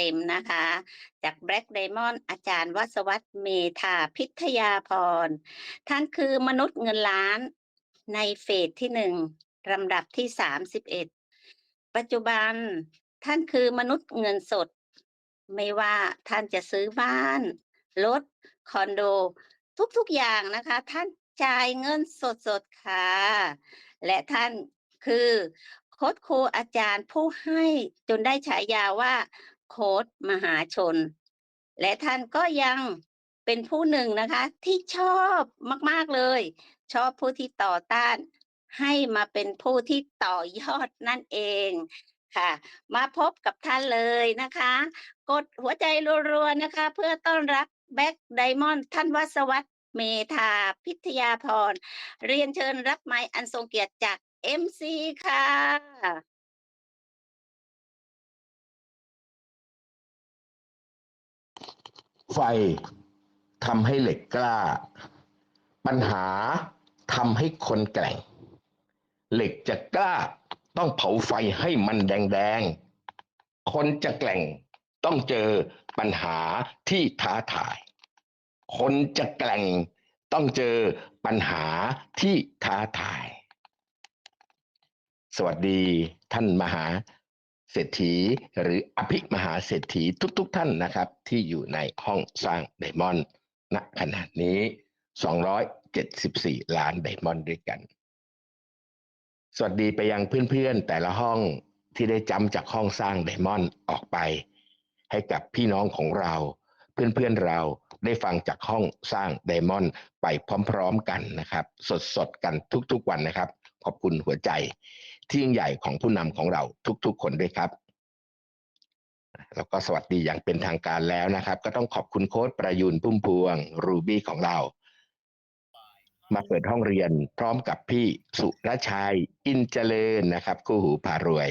ต็มๆนะคะ จาก Black Diamond อาจารย์วัศวัฒเมธาพิทยาพร ท่านคือมนุษย์เงินล้านในเฟสที่หนึ่งลำดับที่31ปัจจุบันท่านคือมนุษย์เงินสด ไม่ว่าท่านจะซื้อบ้าน รถ คอนโด ทุกๆอย่างนะคะ ท่านจ่ายเงินสดๆค่ะ และท่านคือโค้ชครูอาจารย์ผู้ให้จนได้ฉายาว่า โค้ชมหาชน และท่านก็ยังเป็นผู้หนึ่งนะคะ ที่ชอบมาก ๆ เลย ชอบผู้ที่ต่อต้าน ให้มาเป็นผู้ที่ต่อยอดนั่นเองค่ะ มาพบกับท่านเลยนะคะ กดหัวใจรัวๆนะคะ เพื่อต้อนรับแบ็คไดมอนด์ท่านวัศวัฒน์เมธาพิทยาพร เรียนเชิญรับไม้อันทรงเกียรติจาก MC ค่ะ ไฟทำให้เหล็กกล้า ปัญหาทำให้คนแกร่ง เหล็กจะกล้าต้องเผาไฟให้มันแดงๆ คนจะแกร่งต้องเจอปัญหาที่ท้าทาย คนจะแกร่งต้องเจอปัญหาที่ท้าทาย สวัสดีท่านมหา เศรษฐีหรืออภิมหาเศรษฐีทุกๆทท่านนะครับ ที่อยู่ในห้องสร้างไดมอนด์ณขณะนี้ 274 ล้านไดมอนด์ด้วยกัน สวัสดีไปยังเพื่อนๆแต่ละห้องที่ได้จำจากห้องสร้างไดมอนด์ออกไป ให้กับพี่น้องของเรา เพื่อนๆเราได้ฟังจากห้องสร้างไดมอนด์ไปพร้อมๆกันนะครับ สดๆกันทุกๆวันนะครับ ขอบคุณหัวใจ ที่ยิ่งใหญ่ของผู้นำของเราทุกๆ คนด้วยครับ แล้วก็สวัสดีอย่างเป็นทางการแล้วนะครับ ก็ต้องขอบคุณโค้ดประยุนพุ่มพวงรูบี้ของเรา มาเปิดห้องเรียนพร้อมกับพี่สุรชัย อินเจริญนะครับ คู่หูพารวย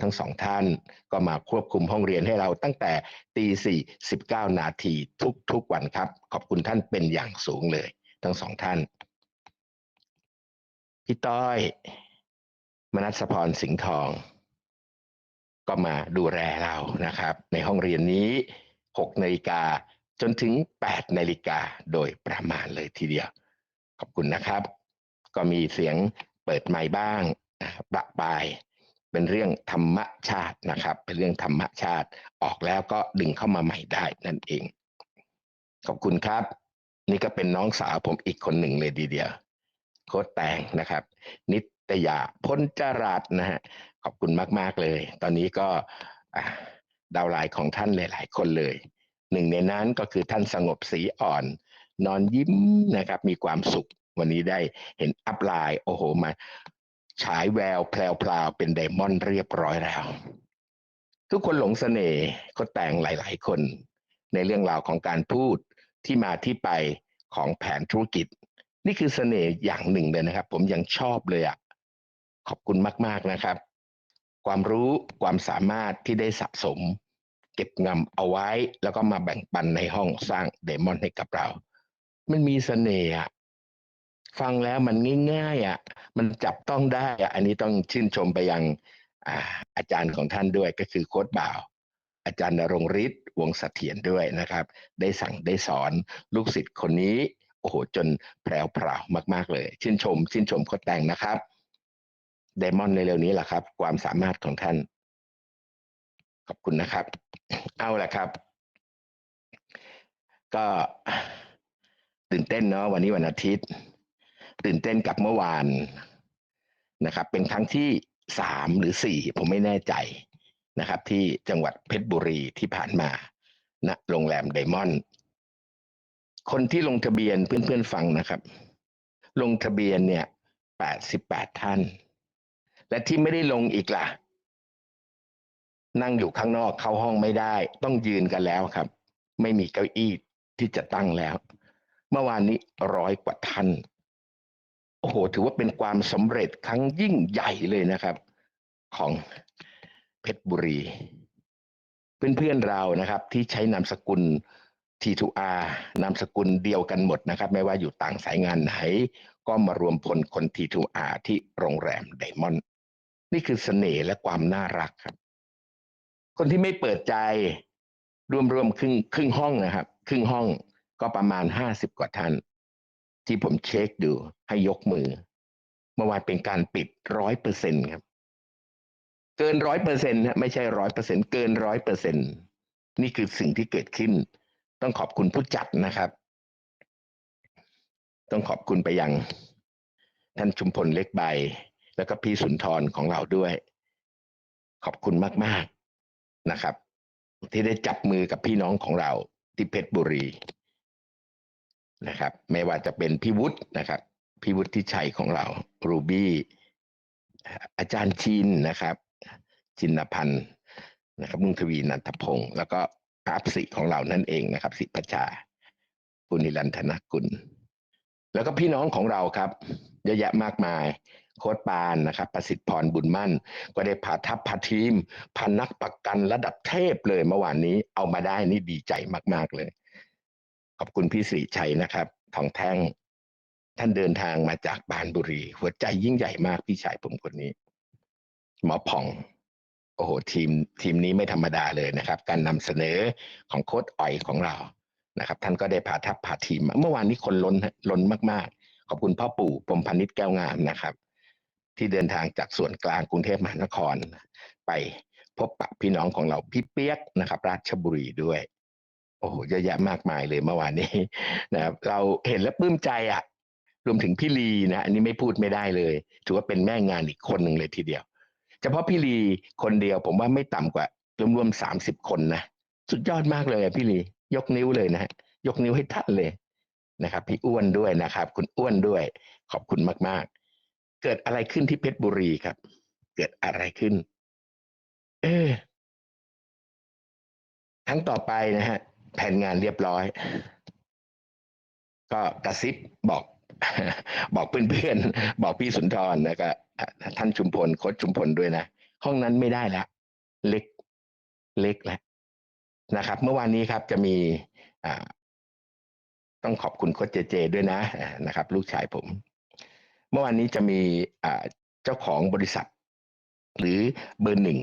ทั้งสองท่านก็มาควบคุมห้องเรียนให้เราตั้งแต่ตีสี่สิบเก้านาทีทุกๆวันครับ ขอบคุณท่านเป็นอย่างสูงเลย ทั้งสองท่าน พี่ต้อย มนัสพรสิงห์ทอง ก็มาดูแลเรานะครับ ในห้องเรียนนี้6นาฬิกาจนถึง8นาฬิกาโดยประมาณเลยทีเดียว ขอบคุณนะครับ ก็มีเสียงเปิดไมค์บ้างประปาย เป็นเรื่องธรรมชาตินะครับ เป็นเรื่องธรรมชาติออกแล้วก็ดึงเข้ามาใหม่ได้นั่นเอง ขอบคุณครับ นี่ก็เป็นน้องสาวผมอีกคนหนึ่งเลยดีเดียว โค้ดแตงนะครับ นิ ตยาพ้นจรัสนะฮะขอบคุณมาก ๆ เลย ตอนนี้ก็ดาวไลน์ของท่านหลาย ๆ คนเลย หนึ่งในนั้นก็คือท่านสงบสีอ่อน นอนยิ้มนะครับ มีความสุขวันนี้ได้เห็นอัพไลน์โอ้โห มาฉายแววแพรวๆเป็นไดมอนด์เรียบร้อยแล้ว ทุกคนหลงเสน่ห์ก็แต่งหลาย ๆ คน ในเรื่องราวของการพูดที่มาที่ไปของแผนธุรกิจ นี่คือเสน่ห์อย่างหนึ่งเลยนะครับ ผมยังชอบเลยอะ่ะ ขอบคุณมาก ๆนะครับ ความรู้ความสามารถที่ได้สะสม เก็บงำเอาไว้ แล้วก็มาแบ่งปันในห้องสร้างเดมอนให้กับเรา มันมีเสน่ห์อะฟังแล้วมันง่ายๆอะมันจับต้องได้อะอันนี้ต้องชื่นชมไปยังอาอาจารย์ของท่านด้วยก็คือโค้ดบ่าว อาจารย์นรงฤทธิ์วงเสถียรด้วยนะครับ ได้สั่งได้สอนลูกศิษย์คนนี้ โอ้โหจนแพรวพรามาก ๆ เลย ชื่นชม ชื่นชมโค้ดแต่งนะครับ ไดมอนด์ในเร็วนี้แหละครับ ความสามารถของท่าน ขอบคุณนะครับ เอาละครับ ก็ตื่นเต้นเนาะวันนี้วันอาทิตย์ ตื่นเต้นกับเมื่อวานนะครับ เป็นครั้งที่สามหรือสี่ผมไม่แน่ใจนะครับ ที่จังหวัดเพชรบุรีที่ผ่านมาณนะโรงแรมไดมอนด์คนที่ลงทะเบียนเพื่อนๆฟังนะครับ ลงทะเบียนเนี่ยแปดสิบแปดท่าน และที่ไม่ได้ลงอีกล่ะ นั่งอยู่ข้างนอกเข้าห้องไม่ได้ ต้องยืนกันแล้วครับ ไม่มีเก้าอี้ที่จะตั้งแล้ว เมื่อวานนี้ร้อยกว่าท่านโอ้โห ถือว่าเป็นความสำเร็จครั้งยิ่งใหญ่เลยนะครับ ของเพชรบุรี เพื่อนๆเรานะครับ ที่ใช้นามสกุล T2R นามสกุลเดียวกันหมดนะครับ ไม่ว่าอยู่ต่างสายงานไหน ก็มารวมพลคน T2R ที่โรงแรมไดมอนด์ นี่คือเสน่ห์และความน่ารักครับ คนที่ไม่เปิดใจรวมรวมครึ่งครึ่งห้องนะครับ ครึ่งห้องก็ประมาณห้าสิบกว่าท่าน ที่ผมเช็คดูให้ยกมือ เมื่อวานเป็นการปิดร้อยเปอร์เซ็นครับ เกินร้อยเปอร์เซ็นต์ไม่ใช่ร้อยเปอร์เซ็นเกินร้อยเปอร์เซ็นนี่คือสิ่งที่เกิดขึ้น ต้องขอบคุณผู้จัดนะครับ ต้องขอบคุณไปยัง ท่านชุมพลเล็กใบ แล้วก็พี่สุนทรของเราด้วย ขอบคุณมาก ๆนะครับ ที่ได้จับมือกับพี่น้องของเราที่เพชรบุรีนะครับ ไม่ว่าจะเป็นพี่วุฒินะครับพี่วุฒิชัยของเรา รูบี้อาจารย์ชินนะครับจินพันธ์นะครับมุ่งทวีนันทพงศ์แล้วก็อาบสิของเรานั่นเองนะครับ สิพัชชาปุณิรันธนกุล แล้วก็พี่น้องของเราครับเยอะแยะมากมาย โค้ดปานนะครับประสิทธิ์พรบุญมั่น ก็ได้พาทัพพาทีมพานักประกันระดับเทพเลยเมื่อวานนี้เอามาได้นี่ดีใจมาก ๆเลย ขอบคุณพี่สิริชัยนะครับทองแท่งท่านเดินทางมาจากบานบุรี หัวใจยิ่งใหญ่มากพี่ชายผมคนนี้ หมอผ่อง โอ้โหทีมทีมนี้ไม่ธรรมดาเลยนะครับ การนำเสนอของโค้ดอ่อยของเรานะครับ ท่านก็ได้พาทัพพาทีม เมื่อวานนี้คนล้นล้นมากๆ ขอบคุณพ่อปู่ปมพันิษฐ์แก้วงามนะครับ ที่เดินทางจากส่วนกลางกรุงเทพมหานคร ไปพบปะพี่น้องของเราพี่เปียกนะครับ ราชบุรีด้วย โอ้โหเยอะแยะมากมายเลยเมื่อวานนี้นะครับเราเห็นแล้วปลื้มใจอะ รวมถึงพี่ลีนะอันนี้ไม่พูดไม่ได้เลย ถือว่าเป็นแม่งานอีกคนหนึ่งเลยทีเดียวเฉพาะพี่ลีคนเดียวผมว่าไม่ต่ำกว่ารวมๆสามสิบคนนะสุดยอดมากเลยพี่ลียกนิ้วเลยนะฮะยกนิ้วให้ท่านเลยนะครับ พี่อ้วนด้วยนะครับ คุณอ้วนด้วย ขอบคุณมากๆ เกิดอะไรขึ้นที่เพชรบุรีครับ เกิดอะไรขึ้น เออทั้งต่อไปนะฮะ แผนงานเรียบร้อย ก็กระซิบบอกบอกเพื่อนๆ บอกพี่สุนทรแล้วก็ท่านชุมพลโค้ชชุมพลด้วยนะห้องนั้นไม่ได้แล้วเล็กเล็กแล้วนะครับ เมื่อวานนี้ครับจะมีต้องขอบคุณโค้ชเจเจด้วยนะนะครับ ลูกชายผม เมื่อวานนี้จะมีเจ้าของบริษัท หรือเบอร์หนึ่ง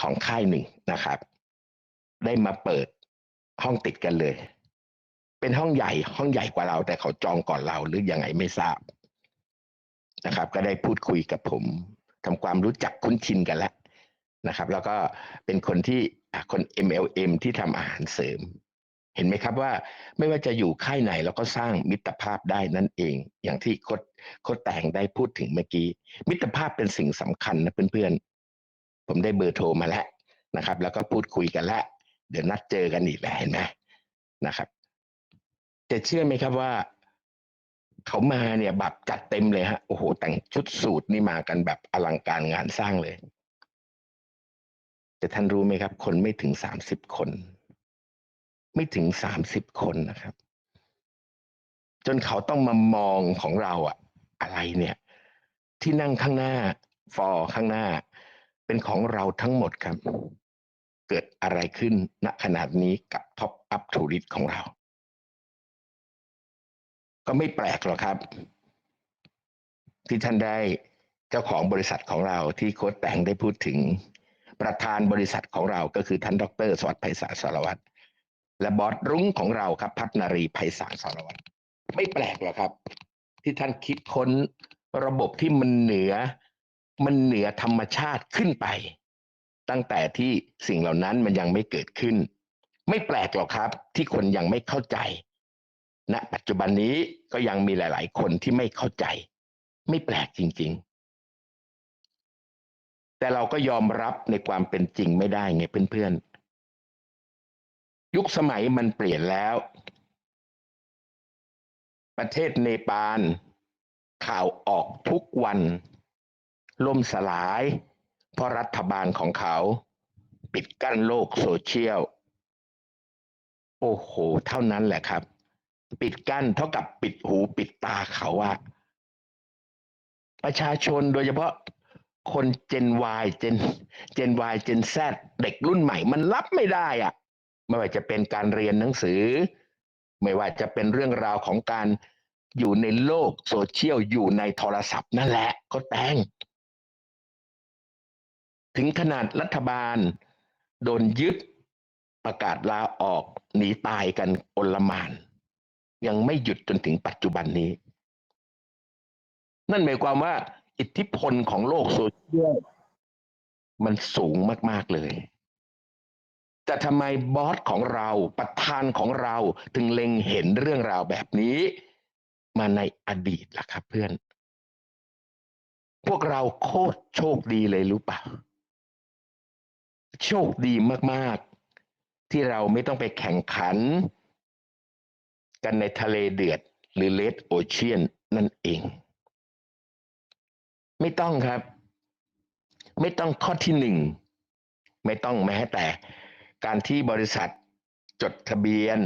ของค่ายหนึ่งนะครับ ได้มาเปิดห้องติดกันเลย เป็นห้องใหญ่ห้องใหญ่กว่าเรา แต่เขาจองก่อนเราหรือยังไงไม่ทราบนะครับ ก็ได้พูดคุยกับผมทำความรู้จักคุ้นชินกันแล้วนะครับ แล้วก็เป็นคนที่คน MLM ที่ทำอาหารเสริม เห็นไหมครับว่าไม่ว่าจะอยู่ค่ายไหนเราก็สร้างมิตรภาพได้นั่นเอง อย่างที่โคดโคดแต่งได้พูดถึงเมื่อกี้ มิตรภาพเป็นสิ่งสำคัญนะเพื่อนๆ ผมได้เบอร์โทรมาแล้วนะครับ แล้วก็พูดคุยกันแล้วเดี๋ยวนัดเจอกันอีกแล้วเห็นไหมนะครับจะเชื่อไหมครับว่า เขามาเนี่ยแบบจัดเต็มเลยฮะโอ้โหแต่งชุดสูทนี่มากันแบบอลังการงานสร้างเลย แต่ท่านรู้ไหมครับ คนไม่ถึงสามสิบคน ไม่ถึงสามสิบคนนะครับ จนเขาต้องมามองของเราอะอะไรเนี่ย ที่นั่งข้างหน้า ฟอร์ข้างหน้า เป็นของเราทั้งหมดครับ เกิดอะไรขึ้นณขนาดนี้กับท็อปอัพทูริสของเรา ก็ไม่แปลกหรอกครับ ที่ท่านได้เจ้าของบริษัทของเราที่โค้ดแต่งได้พูดถึงประธานบริษัทของเราก็คือท่านดร สวัสดิ์ไพศาลสารวัตร และบอสรุ้งของเราครับพัฒนารีไพศาลสารวัตรไม่แปลกหรอกครับ ที่ท่านคิดค้นระบบที่มันเหนือมันเหนือธรรมชาติขึ้นไป ตั้งแต่ที่สิ่งเหล่านั้นมันยังไม่เกิดขึ้น ไม่แปลกหรอกครับ ที่คนยังไม่เข้าใจณปัจจุบันนี้ก็ยังมีหลาย ๆ คนที่ไม่เข้าใจ ไม่แปลกจริง ๆ แต่เราก็ยอมรับในความเป็นจริงไม่ได้ไงเพื่อน ๆ ยุคสมัยมันเปลี่ยนแล้ว ประเทศเนปาลข่าวออกทุกวัน ล่มสลาย เพราะรัฐบาลของเขา ปิดกั้นโลกโซเชียล โอ้โห เท่านั้นแหละครับ ปิดกั้นเท่ากับปิดหูปิดตาเขาอะประชาชนโดยเฉพาะคนเจน Y เจนเจน Y เจน Z เด็กรุ่นใหม่มันรับไม่ได้อะ ไม่ว่าจะเป็นการเรียนหนังสือ ไม่ว่าจะเป็นเรื่องราวของการอยู่ในโลกโซเชียลอยู่ในโทรศัพท์นั่นแหละก็แต่งถึงขนาดรัฐบาล โดนยึดประกาศลาออกหนีตายกันโอลมาน ยังไม่หยุดจนถึงปัจจุบันนี้ นั่นหมายความว่า อิทธิพลของโลกโซเชียลมันสูงมาก ๆ เลย แต่ทำไมบอสของเราประธานของเราถึงเล็งเห็นเรื่องราวแบบนี้ มาในอดีตล่ะครับเพื่อน พวกเราโคตรโชคดีเลยรู้ป่ะโชคดีมากๆ ที่เราไม่ต้องไปแข่งขัน กันในทะเลเดือดหรือเลดโอเชียนนั่นเอง ไม่ต้องครับ ไม่ต้องข้อที่หนึ่ง ไม่ต้องแม้แต่ การที่บริษัทจดทะเบียน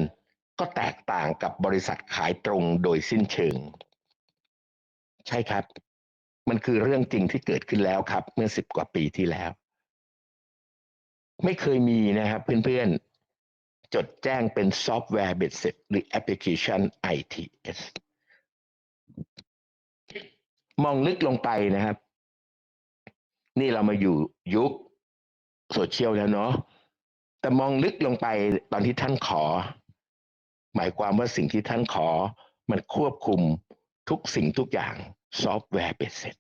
ก็แตกต่างกับบริษัทขายตรงโดยสิ้นเชิง ใช่ครับ มันคือเรื่องจริงที่เกิดขึ้นแล้วครับ เมื่อสิบกว่าปีที่แล้ว ไม่เคยมีนะครับเพื่อนๆ จดแจ้งเป็นซอฟต์แวร์เบ็ดเสร็จหรือแอปพลิเคชัน ITS มองลึกลงไปนะครับ นี่เรามาอยู่ยุคโซเชียลแล้วเนาะ แต่มองลึกลงไปตอนที่ท่านขอ หมายความว่าสิ่งที่ท่านขอ มันควบคุมทุกสิ่งทุกอย่างซอฟต์แวร์เบ็ดเสร็จ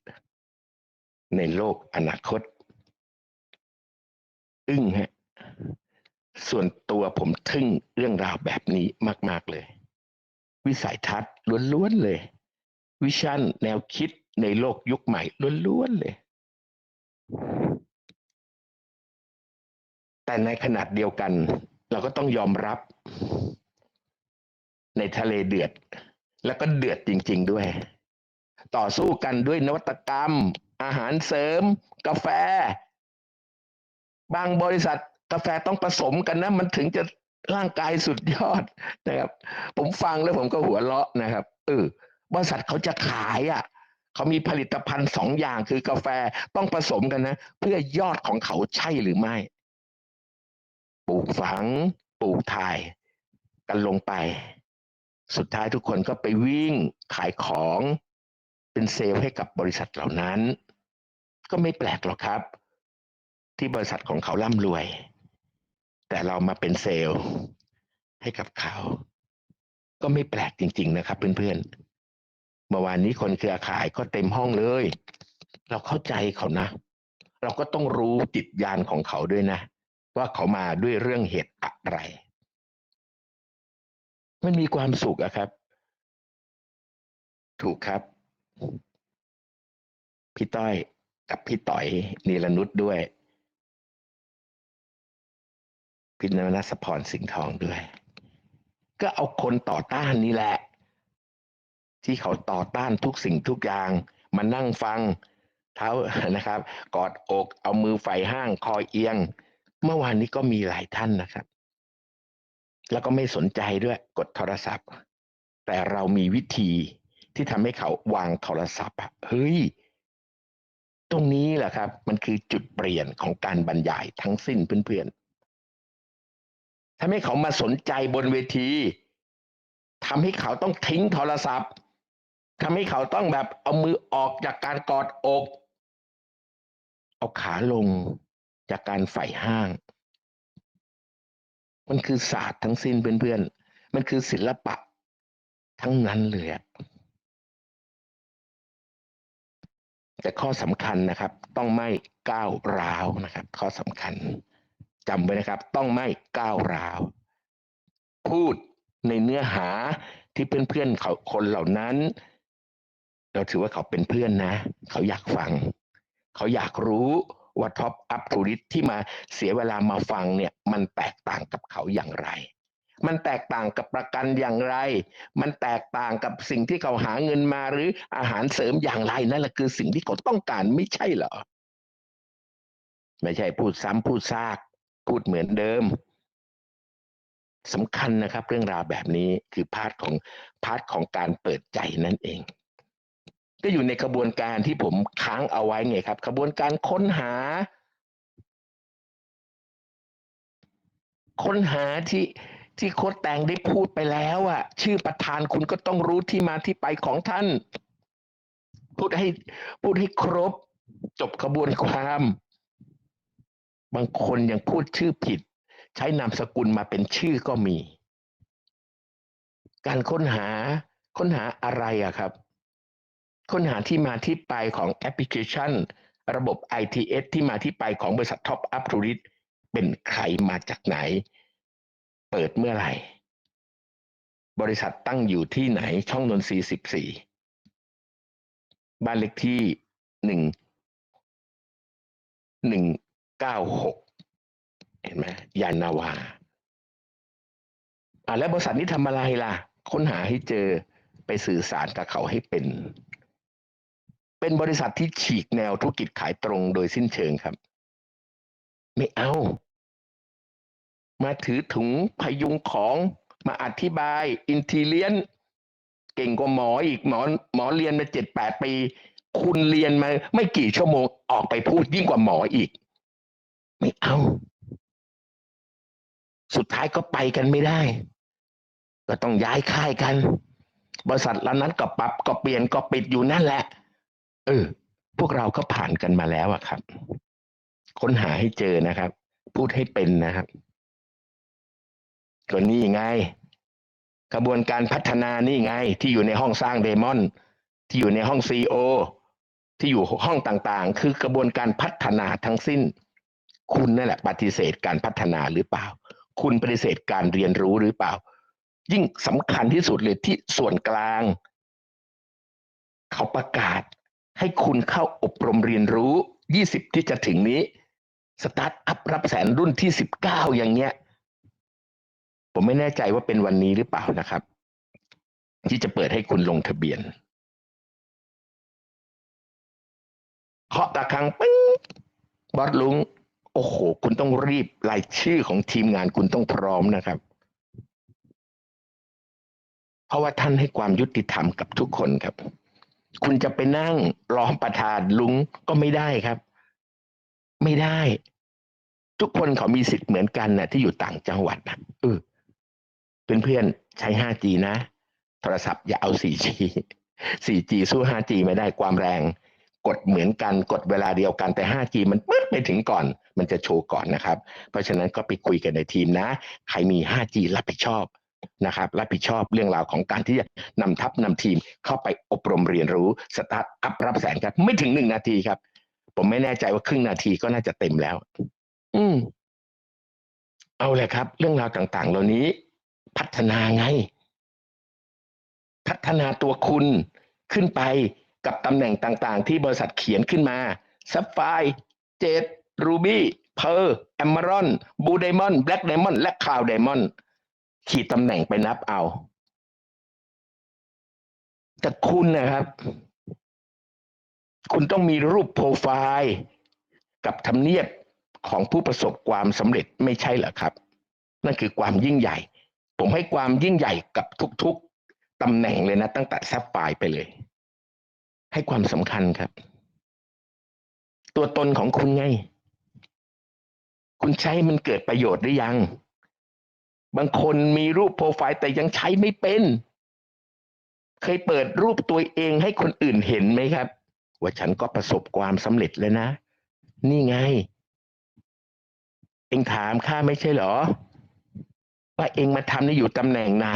ในโลกอนาคต อึ้งฮะส่วนตัวผมทึ่งเรื่องราวแบบนี้มาก ๆ เลย วิสัยทัศน์ล้วน ๆ เลย วิชั่นแนวคิดในโลกยุคใหม่ล้วน ๆ เลย แต่ในขนาดเดียวกัน เราก็ต้องยอมรับในทะเลเดือด แล้วก็เดือดจริง ๆด้วย ต่อสู้กันด้วยนวัตกรรม อาหารเสริม กาแฟ บางบริษัทกาแฟต้องผสมกันนะ มันถึงจะร่างกายสุดยอดนะครับ ผมฟังแล้วผมก็หัวเราะนะครับเออบริษัทเขาจะขายอะเขามีผลิตภัณฑ์สองอย่างคือกาแฟต้องผสมกันนะ เพื่อยอดของเขาใช่หรือไม่ ปลูกฝังปลูกถ่ายกันลงไป สุดท้ายทุกคนก็ไปวิ่งขายของเป็นเซลล์ให้กับบริษัทเหล่านั้น ก็ไม่แปลกหรอกครับ ที่บริษัทของเขาร่ำรวย แต่เรามาเป็นเซลล์ให้กับเขา ก็ไม่แปลกจริง ๆ นะครับเพื่อนๆเมื่อวานนี้คนเครือข่ายก็เต็มห้องเลย เราเข้าใจเขานะ เราก็ต้องรู้จิตญาณของเขาด้วยนะ ว่าเขามาด้วยเรื่องเหตุอะไร มันมีความสุขอะครับ ถูกครับ พี่ต้อยกับพี่ต่อยนีรนุชด้วยพินนัสพรสิงห์ทองด้วย ก็เอาคนต่อต้านนี่แหละ ที่เขาต่อต้านทุกสิ่งทุกอย่างมานั่งฟังเท้านะครับ กอดอกเอามือไฟห้างคอยเอียง เมื่อวานนี้ก็มีหลายท่านนะครับ แล้วก็ไม่สนใจด้วยกดโทรศัพท์ แต่เรามีวิธีที่ทำให้เขาวางโทรศัพท์เฮ้ยตรงนี้แหละครับ มันคือจุดเปลี่ยนของการบรรยายทั้งสิ้นเพื่อนๆทำให้เขามาสนใจบนเวทีทำให้เขาต้องทิ้งโทรศัพท์ทำให้เขาต้องแบบเอามือออกจากการกอดอก เอาขาลง จากการไฝ่ห้าง มันคือศาสตร์ทั้งสิ้นเพื่อนๆ มันคือศิลปะทั้งนั้นเลยแต่ข้อสำคัญนะครับ ต้องไม่ก้าวร้าวนะครับ ข้อสำคัญจำไว้นะครับ ต้องไม่ก้าวร้าว พูดในเนื้อหาที่เพื่อนๆเขาคนเหล่านั้น เราถือว่าเขาเป็นเพื่อนนะ เขาอยากฟัง เขาอยากรู้ ว่าท็อปอัพทูริสที่มาเสียเวลามาฟังเนี่ยมันแตกต่างกับเขาอย่างไร มันแตกต่างกับประกันอย่างไร มันแตกต่างกับสิ่งที่เขาหาเงินมาหรืออาหารเสริมอย่างไรนั่นแหละคือสิ่งที่เขาต้องการไม่ใช่เหรอ ไม่ใช่พูดซ้ำพูดซาก พูดเหมือนเดิมสำคัญนะครับ เรื่องราวแบบนี้คือพาร์ทของพาร์ทของการเปิดใจนั่นเอง ก็อยู่ในกระบวนการที่ผมค้างเอาไว้ไงครับกระบวนการค้นหา ค้นหาที่ที่โค้ดแต่งได้พูดไปแล้วอะชื่อประธานคุณก็ต้องรู้ที่มาที่ไปของท่าน พูดให้พูดให้ครบ จบกระบวนความ บางคนยังพูดชื่อผิด ใช้นามสกุลมาเป็นชื่อก็มี การค้นหาค้นหาอะไรอะครับ ค้นหาที่มาที่ไปของแอปพลิเคชัน ระบบ ITS ที่มาที่ไปของบริษัท Top Up t o u r i s t เป็นใครมาจากไหน เปิดเมื่อไหร่ บริษัทตั้งอยู่ที่ไหนช่องนนทรีสิบสี่บ้านเลขที่หนึ่งหนึ่งเก้าหกเห็นไหมยานาวาอ่าแล้วบริษัทนี้ทำอะไรล่ะ ค้นหาให้เจอไปสื่อสารกับเขาให้เป็น เป็นบริษัทที่ฉีกแนวธุรกิจขายตรงโดยสิ้นเชิงครับ ไม่เอา มาถือถุงพยุงของมาอธิบายอินทีเลียน เก่งกว่าหมออีกหมอหมอเรียนมาเจ็ดแปดปี คุณเรียนมาไม่กี่ชั่วโมงออกไปพูดยิ่งกว่าหมออีก ไม่เอา สุดท้ายก็ไปกันไม่ได้ ก็ต้องย้ายค่ายกัน บริษัทละนั้นก็ปรับก็เปลี่ยนก็ปิดอยู่นั่นแหละ เออ พวกเราก็ผ่านกันมาแล้วอะครับ ค้นหาให้เจอนะครับ พูดให้เป็นนะครับก็นี่ไงกระบวนการพัฒนานี่ไง ที่อยู่ในห้องสร้างเดมอนที่อยู่ในห้องซีโอที่อยู่ห้องต่างๆ คือกระบวนการพัฒนาทั้งสิ้น คุณนั่นแหละปฏิเสธการพัฒนาหรือเปล่า คุณปฏิเสธการเรียนรู้หรือเปล่า ยิ่งสำคัญที่สุดเลยที่ส่วนกลาง เขาประกาศ ให้คุณเข้าอบรมเรียนรู้ 20 ที่จะถึงนี้สตาร์ทอัพรับแสนรุ่นที่ 19 อย่างเงี้ย ผมไม่แน่ใจว่าเป็นวันนี้หรือเปล่านะครับ ที่จะเปิดให้คุณลงทะเบียนเคาะตะครังปิ้งบอสลุง โอ้โห คุณต้องรีบรายชื่อของทีมงานคุณต้องพร้อมนะครับ เพราะว่าท่านให้ความยุติธรรมกับทุกคนครับ คุณจะไปนั่งรองประธานลุงก็ไม่ได้ครับ ไม่ได้ ทุกคนเขามีสิทธิ์เหมือนกันนะที่อยู่ต่างจังหวัดนะเออเพื่อนๆใช้ 5G นะ โทรศัพท์อย่าเอา 4G 4G สู้ 5G ไม่ได้ความแรง กดเหมือนกันกดเวลาเดียวกันแต่ 5G มันปึ๊ดไปถึงก่อน มันจะโชว์ก่อนนะครับ เพราะฉะนั้นก็ไปคุยกันในทีมนะ ใครมี 5G รับผิดชอบ นะครับรับผิดชอบเรื่องราวของการที่จะนำทัพนำทีมเข้าไปอบรมเรียนรู้สตาร์ทอัพรับแสนครับ ไม่ถึงหนึ่งนาทีครับ ผมไม่แน่ใจว่าครึ่งนาทีก็น่าจะเต็มแล้ว อืม เอาเลยครับ เรื่องราวต่างๆ เหล่านี้ พัฒนาไง พัฒนาตัวคุณขึ้นไปกับตำแหน่งต่างๆ ที่บริษัทเขียนขึ้นมาซัฟไฟเจดรูบี้เพอร์แอมเมรอนบูไดมอนแบล็กไดมอนและคาวไดมอน ขีดตำแหน่งไปนับเอา แต่คุณนะครับ คุณต้องมีรูปโปรไฟล์กับทำเนียบของผู้ประสบความสำเร็จไม่ใช่เหรอครับ นั่นคือความยิ่งใหญ่ ผมให้ความยิ่งใหญ่กับทุกๆตำแหน่งเลยนะ ตั้งแต่แซฟไฟไปเลย ให้ความสำคัญครับ ตัวตนของคุณไง คุณใช้มันเกิดประโยชน์หรือยัง บางคนมีรูปโปรไฟล์แต่ยังใช้ไม่เป็น เคยเปิดรูปตัวเองให้คนอื่นเห็นไหมครับ ว่าฉันก็ประสบความสำเร็จแล้วนะ นี่ไง เองถามข้าไม่ใช่เหรอ ว่าเองมาทำนี่อยู่ตำแหน่งไหน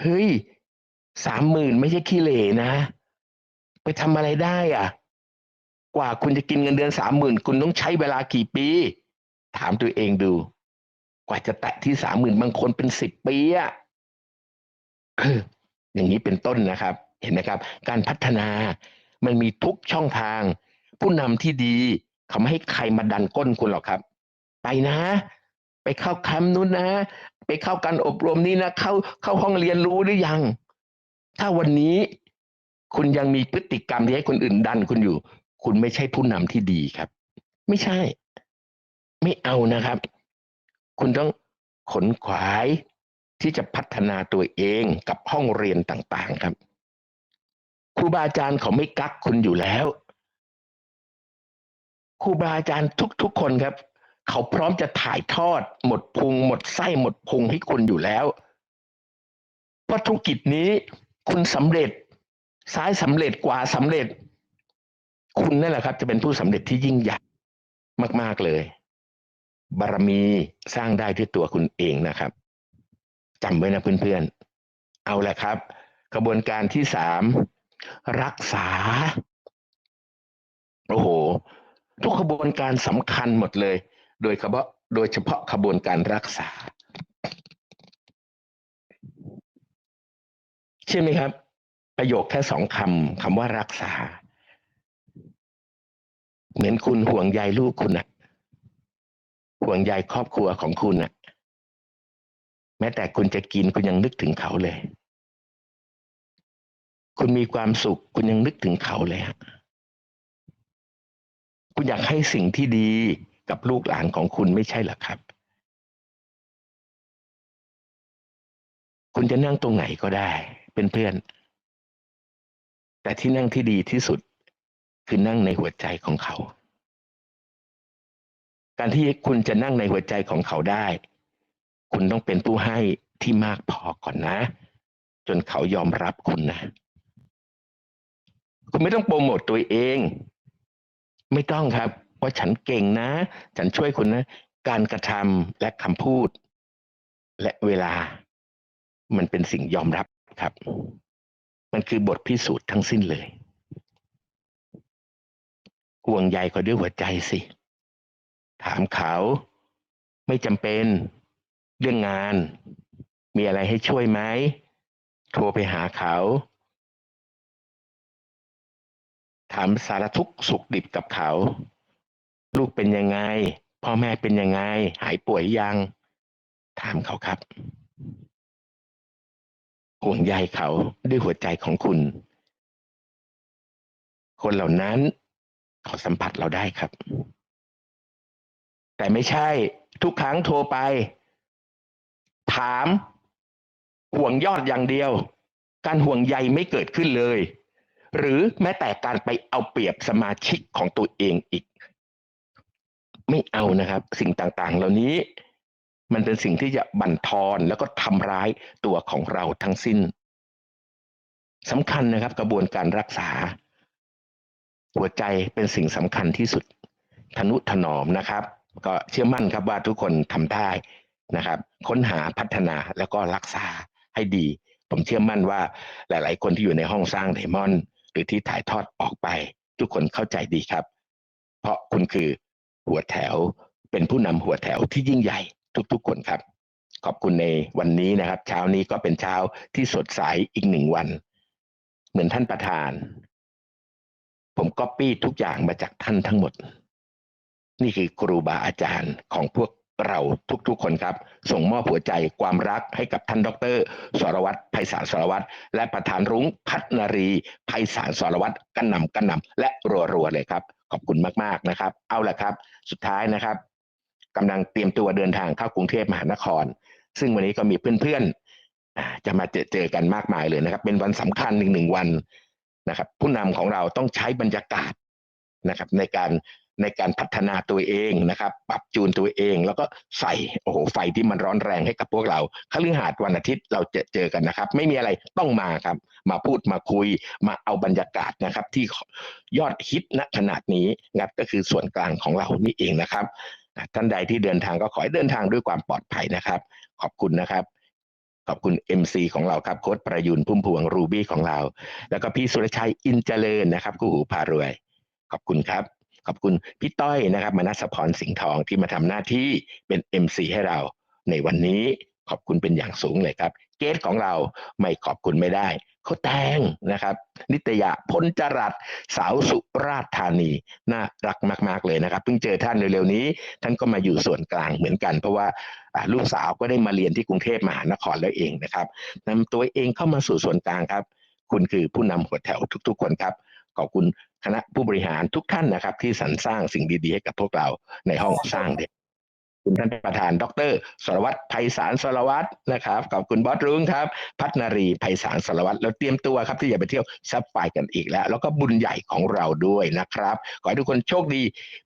เฮ้ยสามหมื่นไม่ใช่ขี้เหร่นะ ไปทำอะไรได้อะ กว่าคุณจะกินเงินเดือนสามหมื่นคุณต้องใช้เวลากี่ปี ถามตัวเองดู กว่าจะแตะที่สามหมื่นบางคนเป็นสิบปีอะอย่างนี้เป็นต้นนะครับ เห็นไหมครับ การพัฒนามันมีทุกช่องทาง ผู้นำที่ดีเขาไม่ให้ใครมาดันก้นคุณหรอกครับ ไปนะ ไปเข้าแคมป์นู้นนะ ไปเข้าการอบรมนี้นะ เข้าเข้าห้องเรียนรู้หรือยัง ถ้าวันนี้คุณยังมีพฤติกรรมที่ให้คนอื่นดันคุณอยู่ คุณไม่ใช่ผู้นำที่ดีครับ ไม่ใช่ ไม่เอานะครับ คุณต้องขนขวายที่จะพัฒนาตัวเองกับห้องเรียนต่างๆครับครูบาอาจารย์เขาไม่กักคุณอยู่แล้วครูบาอาจารย์ทุกๆคนครับ เขาพร้อมจะถ่ายทอด หมดพุง หมดไส้หมดพุงให้คุณอยู่แล้วเพราะธุรกิจนี้ คุณสำเร็จ ซ้ายสำเร็จกว่าสำเร็จ คุณนั่นแหละครับ จะเป็นผู้สำเร็จที่ยิ่งใหญ่มาก ๆเลย บารมีสร้างได้ด้วยตัวคุณเองนะครับจำไว้นะเพื่อนๆ เอาละครับ กระบวนการที่สามรักษา โอ้โห ทุกขบวนการสำคัญหมดเลย โดยเฉพาะโดยเฉพาะขบวนการรักษา ใช่ไหมครับ ประโยคแค่สองคำคำว่ารักษา เหมือนคุณห่วงใยลูกคุณนะ ห่วงใยครอบครัวของคุณนะแม้แต่คุณจะกินคุณยังนึกถึงเขาเลย คุณมีความสุข คุณยังนึกถึงเขาเลยฮะคุณอยากให้สิ่งที่ดีกับลูกหลานของคุณไม่ใช่หรอครับ คุณจะนั่งตรงไหนก็ได้ เป็นเพื่อน แต่ที่นั่งที่ดีที่สุด คือนั่งในหัวใจของเขา การที่คุณจะนั่งในหัวใจของเขาได้ คุณต้องเป็นผู้ให้ที่มากพอก่อนนะ จนเขายอมรับคุณนะ คุณไม่ต้องโปรโมตตัวเอง ไม่ต้องครับว่าฉันเก่งนะ ฉันช่วยคุณนะ การกระทำและคำพูด และเวลา มันเป็นสิ่งยอมรับครับ มันคือบทพิสูจน์ทั้งสิ้นเลย ห่วงใยเขาด้วยหัวใจสิ ถามเขาไม่จำเป็นเรื่องงาน มีอะไรให้ช่วยไหมโทรไปหาเขา ถามสารทุกข์สุขดิบกับเขา ลูกเป็นยังไง พ่อแม่เป็นยังไง หายป่วยยัง ถามเขาครับ ห่วงใยเขาด้วยหัวใจของคุณ คนเหล่านั้นเขาสัมผัสเราได้ครับ แต่ไม่ใช่ ทุกครั้งโทรไป ถาม ห่วงยอดอย่างเดียว การห่วงใยไม่เกิดขึ้นเลย หรือแม้แต่การไปเอาเปรียบสมาชิกของตัวเองอีก ไม่เอานะครับ สิ่งต่างๆ เหล่านี้ มันเป็นสิ่งที่จะบั่นทอนแล้วก็ทำร้ายตัวของเราทั้งสิ้นสำคัญนะครับ กระบวนการรักษา หัวใจเป็นสิ่งสำคัญที่สุดทนุถนอมนะครับ ก็เชื่อมั่นครับว่าทุกคนทำได้นะครับ ค้นหาพัฒนาแล้วก็รักษาให้ดี ผมเชื่อมั่นว่าหลาย ๆ คนที่อยู่ในห้องสร้างไดมอนด์หรือที่ถ่ายทอดออกไป ทุกคนเข้าใจดีครับ เพราะคุณคือหัวแถวเป็นผู้นำหัวแถวที่ยิ่งใหญ่ทุก ๆ คนครับ ขอบคุณในวันนี้นะครับ เช้านี้ก็เป็นเช้าที่สดใสอีกหนึ่งวัน เหมือนท่านประธาน ผมก๊อปปี้ทุกอย่างมาจากท่านทั้งหมด นี่คือครูบาอาจารย์ของพวกเราทุกๆคนครับ ส่งมอบหัวใจความรักให้กับท่านดรสรวัตรไพศาลสรวัตรและประธานรุ้งพัฒนารีไพศาลสรวัตรกันนำกันนำและรัวๆเลยครับ ขอบคุณมากๆนะครับ เอาละครับ สุดท้ายนะครับกำลังเตรียมตัวเดินทางเข้ากรุงเทพมหานคร ซึ่งวันนี้ก็มีเพื่อนๆจะมาเจอเจอกันมากมายเลยนะครับ เป็นวันสำคัญหนึ่งหนึ่งวันนะครับ ผู้นำของเราต้องใช้บรรยากาศนะครับ ในการ ในการพัฒนาตัวเองนะครับ ปรับจูนตัวเอง แล้วก็ใส่โอ้โหไฟที่มันร้อนแรงให้กับพวกเราคฤหาสน์วันอาทิตย์เราจะเจอกันนะครับ ไม่มีอะไรต้องมาครับ มาพูดมาคุยมาเอาบรรยากาศนะครับ ที่ยอดฮิตณขนาดนี้นะครับก็คือส่วนกลางของเรานี่เองนะครับท่านใดที่เดินทางก็ขอให้เดินทางด้วยความปลอดภัยนะครับ ขอบคุณนะครับขอบคุณ MC ของเราครับโค้ดประยุนพุ่มพวงรูบี้ของเรา แล้วก็พี่สุรชัยอินเจริญนะครับคู่หูพารวย ขอบคุณครับ ขอบคุณพี่ต้อยนะครับมนัสพรสิงห์ทองที่มาทำหน้าที่เป็น MC ให้เราในวันนี้ขอบคุณเป็นอย่างสูงเลยครับ เกสของเราไม่ขอบคุณไม่ได้เขาแตงนะครับ นิตยาพลจรัสสาวสุราษฎร์ธานีน่ารักมาก ๆ เลยนะครับ เพิ่งเจอท่านเร็วๆนี้ ท่านก็มาอยู่ส่วนกลางเหมือนกัน เพราะว่าอ่าลูกสาวก็ได้มาเรียนที่กรุงเทพมหานครแล้วเองนะครับนำตัวเองเข้ามาสู่ส่วนกลางครับ คุณคือผู้นำหัวแถวทุก ๆ คนครับ ขอบคุณคณะผู้บริหารทุกท่านนะครับ ที่สรรสร้างสิ่งดีๆให้กับพวกเราในห้องสร้างเด็กคุณท่านประธาน ดรสรวัตรไพศาลสรวัตรนะครับขอบคุณบอสรุ้งครับ พัฒนารีไพศาลสรวัตรแล้วเตรียมตัวครับที่จะไปเที่ยวซับไฟกันอีกแล้ว แล้วก็บุญใหญ่ของเราด้วยนะครับ ขอให้ทุกคนโชคดี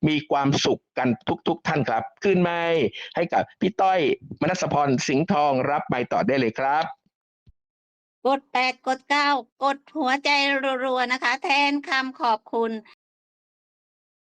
มีความสุขกันทุกๆท่านครับ ขึ้นไม้ให้กับพี่ต้อยมนัสพรสิงห์ทองรับไม้ต่อได้เลยครับ กดแปดกดเก้ากดหัวใจรัวๆนะคะ แทนคำขอบคุณ